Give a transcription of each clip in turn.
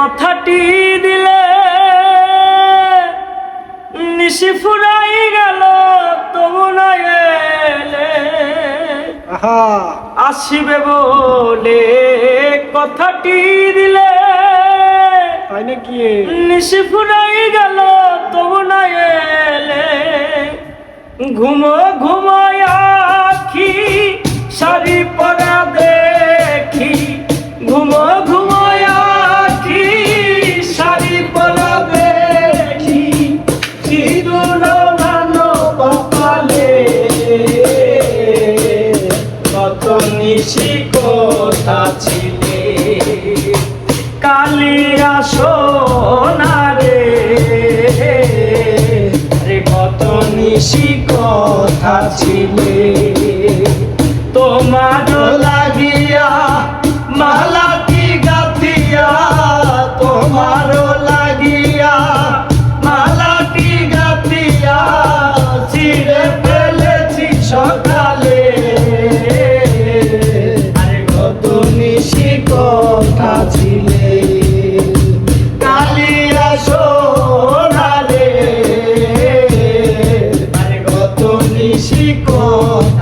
কথাটি দিলে নিশি ফুরাই গেল তবু নাই আসিবে বলে কথাটি দিলে নিশি ফুরাই গেল তবু নাই ঘুমো নিশি কোথা ছিলে কালি আসো না রে রে কত নিশি কথা ছিলে তোমার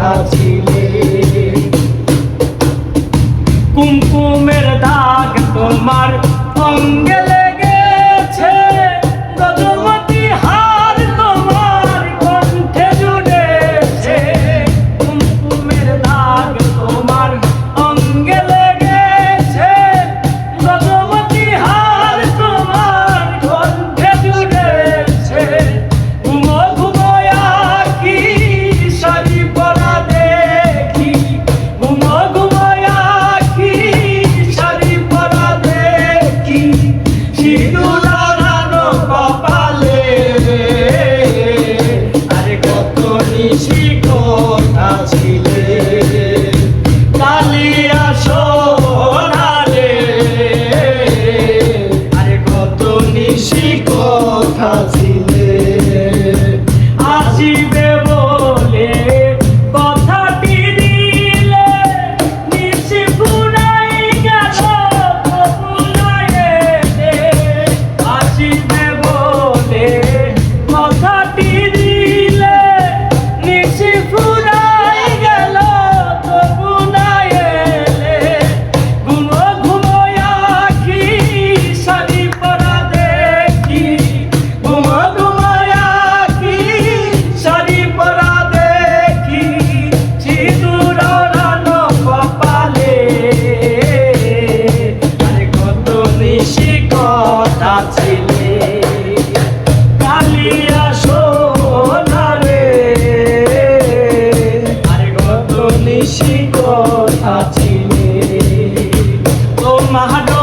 কথা ছিলে কুমকুমের দাগ তোমার অঙ্গেল কাটা ছেলে। কালিয়া সোনারে আরে গত নিশি কথা ছিলে। তোমার